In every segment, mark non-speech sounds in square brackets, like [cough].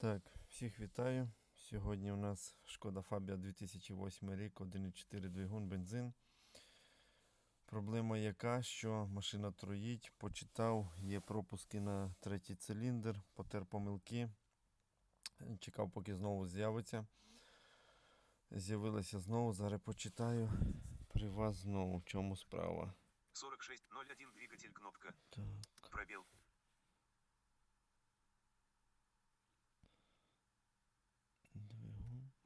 Так, всіх вітаю. Сьогодні у нас Шкода Фабія 2008 рік, 1,4 двигун, бензин. Проблема яка, що машина троїть, почитав, є пропуски на третій циліндр, потер помилки. Чекав, поки знову з'явиться. З'явилася знову, зараз почитаю. При вас знову в чому справа. 4601 двигатель кнопка. Так, Пробел.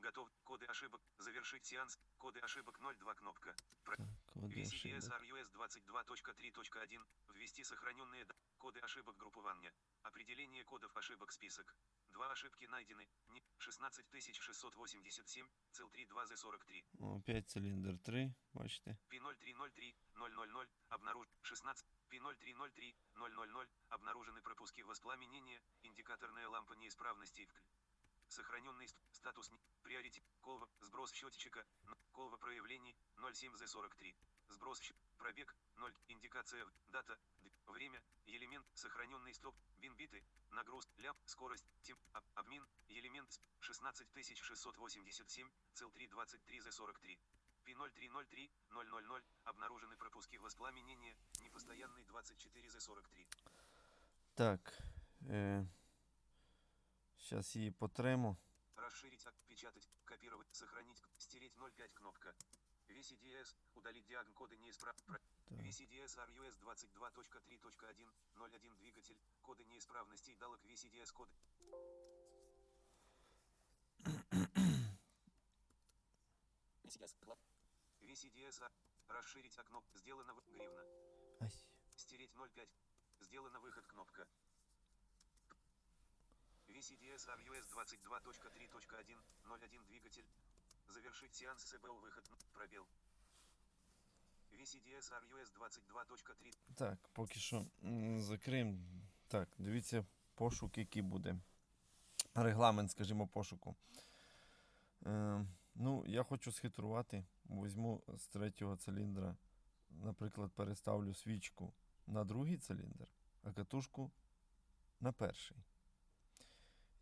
Готов. Коды ошибок. Завершить сеанс. Коды ошибок 02 кнопка. Про... VCDS ошибок. RUS 22.3.1. Ввести сохраненные коды ошибок группирования. Определение кодов ошибок список. Два ошибки найдены. Не 16687. Цел 32 z 43. О, 5 циліндр 3, бачите. P0303 000 обнаруж 16 P0303 000 обнаружены пропуски воспламенения, индикаторная лампа неисправности. Сохраненный ст- статус приоритет колва сброс счетчика колва проявлений 07 z 43 сброс пробег 0 индикация дата время элемент сохраненный стоп бин биты нагруз ляп скорость тем об- обмин элемент с- 16687 цел 323 z 43 P0303 000 обнаружены пропуски воспламенения, непостоянный 24 z 43. Так. Е, Зараз її потремо. Расширить, отпечатать, копировать, сохранить, стереть 05 кнопка. VCDS, удалить диагн коды неисправ... VCDS RUS 22.3.1, 01 двигатель, коды неисправностей далок VCDS коды. VCDS, а- расширить окно, сделано в гривна. Ай. Стереть 05. Сделано выход кнопка. VCDS RUS 22.3.1, 01 двигатель. Завершить сеанс СБУ выход пробел. VCDS RUS 22.3. Так, поки що закриємо. Так, дивіться пошук, який буде. Регламент, скажімо, пошуку. Е, ну, я хочу схитрувати. Візьму з третього циліндра, наприклад, переставлю свічку на другий циліндр, а катушку на перший.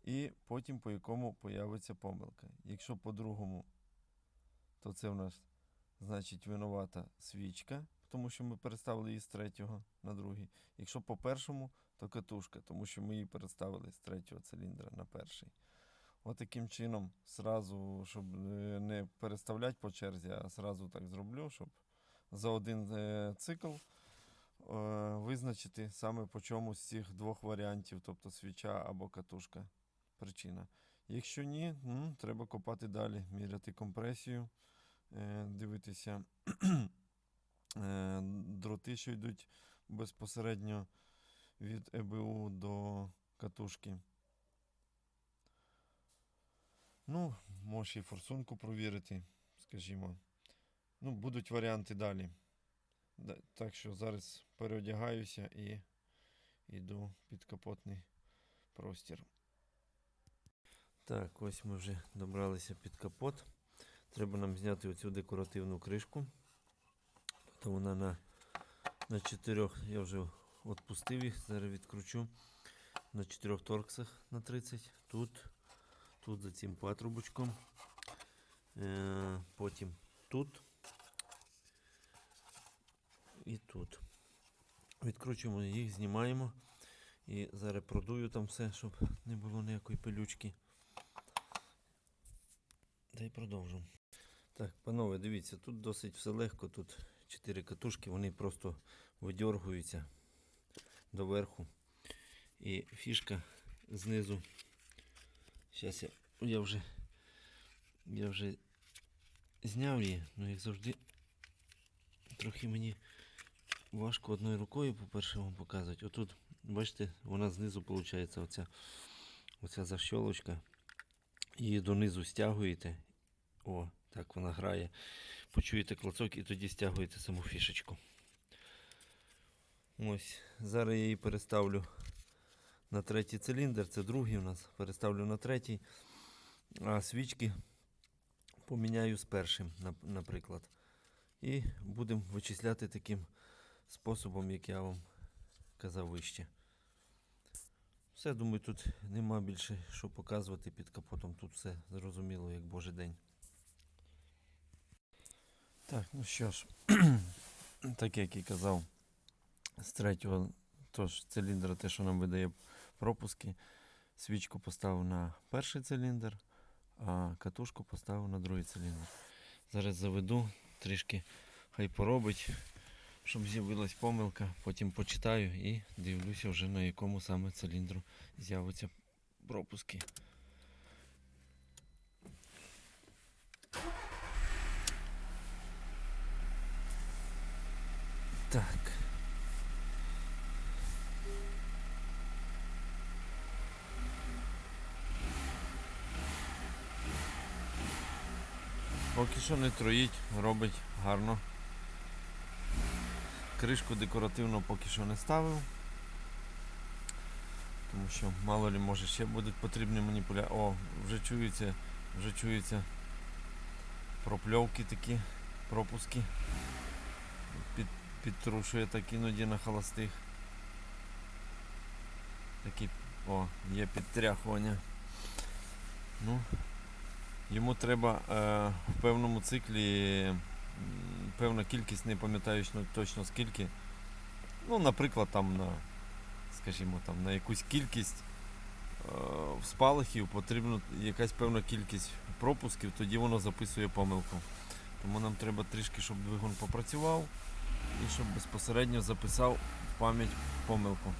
І потім по якому появиться помилка. Якщо по другому, то це в нас значить винувата свічка, тому що ми переставили її з третього на другий. Якщо по першому, то катушка, тому що ми її переставили з третього циліндра на перший. От таким чином, сразу, щоб е, не переставляти по черзі, а сразу так зроблю, щоб за один е, цикл е, визначити саме по чому з цих двох варіантів, тобто свіча або катушка. Причина. Якщо ні, ну, треба копати далі, міряти компресію, е, дивитися [clears throat] е, дроти, що йдуть безпосередньо від ЕБУ до катушки. Ну, може і форсунку провірити, скажімо. Ну, будуть варіанти далі. Так що зараз переодягаюся і йду під капотний простір. Так, ось ми вже добралися під капот. Треба нам зняти оцю декоративну кришку. То вона на, на чотирьох, я вже відпустив їх, зараз відкручу. На чотирьох торксах на 30. Тут, тут за цим патрубочком. Е, потім тут. І тут. Відкручуємо їх, знімаємо. І зараз продую там все, щоб не було ніякої пилючки. Та й продовжу. Так, панове, дивіться, тут досить все легко. Тут 4 катушки, вони просто видьоргуються доверху. І фішка знизу. Зараз я, я вже я вже зняв її, але як завжди трохи мені важко одною рукою, по-перше, вам показувати. Отут, бачите, вона знизу виходить оця, оця защолочка. Її донизу стягуєте. О, так вона грає. Почуєте клацок і тоді стягуєте саму фішечку. Ось, зараз я її переставлю на третій циліндр, це другий у нас. Переставлю на третій. А свічки поміняю з першим, наприклад. І будемо вичисляти таким способом, як я вам казав вище. Все, думаю, тут нема більше що показувати під капотом. Тут все зрозуміло, як божий день. Так, ну що ж, [clears throat] так як і казав, з третього тож, циліндра, те, що нам видає пропуски, свічку поставив на перший циліндр, а катушку поставив на другий циліндр. Зараз заведу, трішки хай поробить, щоб з'явилась помилка, потім почитаю і дивлюся вже на якому саме циліндру з'являться пропуски. Так. Поки що не троїть, робить гарно. Кришку декоративно поки що не ставив. Тому що мало ли може ще будуть потрібні маніпуляції. О, вже чуються, вже чуються пропльовки такі, пропуски. Під, підтрушує так іноді на холостих. Такі, о, є підтряхування. Ну, йому треба е, в певному циклі певна кількість, не пам'ятаю точно- скільки. Ну, наприклад, там на, скажімо, там, на якусь кількість е, спалахів потрібна якась певна кількість пропусків, тоді воно записує помилку. Тому нам треба трішки, щоб двигун попрацював і щоб безпосередньо записав в пам'ять помилку.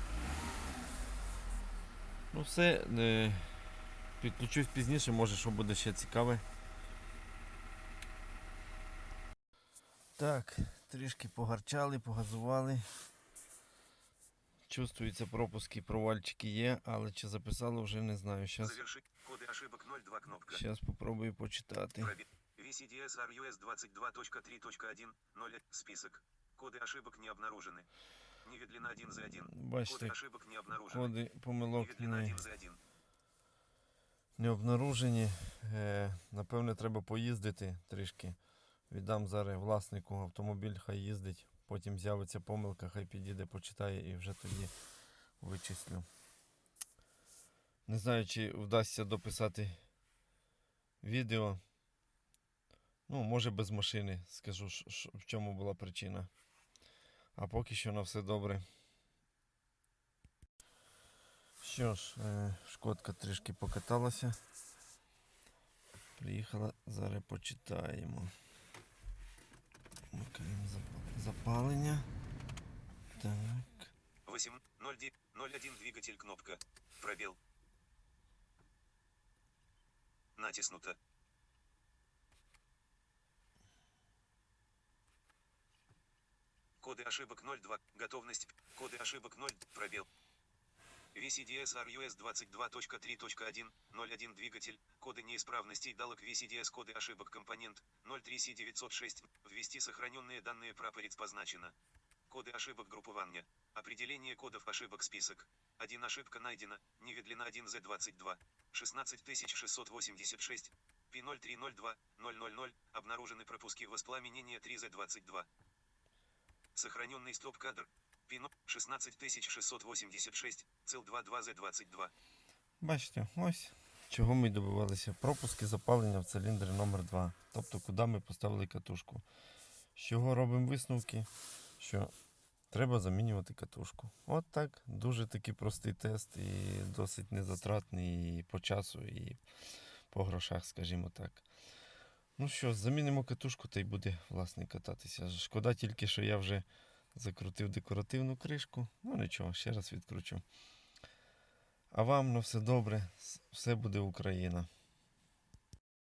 Ну все, е, підключусь пізніше, може що буде ще цікаве. Так, трішки погарчали, погазували. Чувствується пропуски, провальчики є, але чи записало вже не знаю. Зараз Завершить. Коды ошибок 02 кнопка. Щас попробую почитати. Пробел. VCDS RUS 22.3.1 0 список. Коды ошибок не обнаружены. Неведлина 1 за 1. Бачите, Коды ошибок не обнаружены. коди помилок Неведлина не, 1 за 1. не обнаружені. Е, напевне, треба поїздити трішки. Віддам зараз власнику автомобіль, хай їздить. Потім з'явиться помилка, хай підійде, почитає і вже тоді вичислю. Не знаю, чи вдасться дописати відео. Ну, може без машини. Скажу, в чому була причина. А поки що на все добре. Що ж, е, шкодка трішки покаталася. Приїхала, зараз почитаємо. Запалення. Так. 8 0 01 двигатель кнопка. Пробел. Натиснуто. Коды ошибок 02. Готовность. Коды ошибок 0. Пробел. VCDS RUS 22.3.1, 01 двигатель, коды неисправностей далок VCDS коды ошибок компонент, 03C906, ввести сохраненные данные прапорец позначено. Коды ошибок группования. Определение кодов ошибок список. 1 ошибка найдена, неведлина 1Z22, 16686, P0302, 000, обнаружены пропуски воспламенения 3Z22. Сохраненный стоп-кадр. Пино 16686, цел 22Z22. Бачите, ось чого ми добивалися. Пропуски запалення в циліндрі номер 2 Тобто, куди ми поставили катушку. З чого робимо висновки? Що треба замінювати катушку. От так. Дуже такий простий тест і досить незатратний і по часу, і по грошах, скажімо так. Ну що, замінимо катушку та й буде власне кататися. Шкода тільки, що я вже закрутив декоративну кришку. Ну нічого, ще раз відкручу. А вам на все добре, все буде Україна.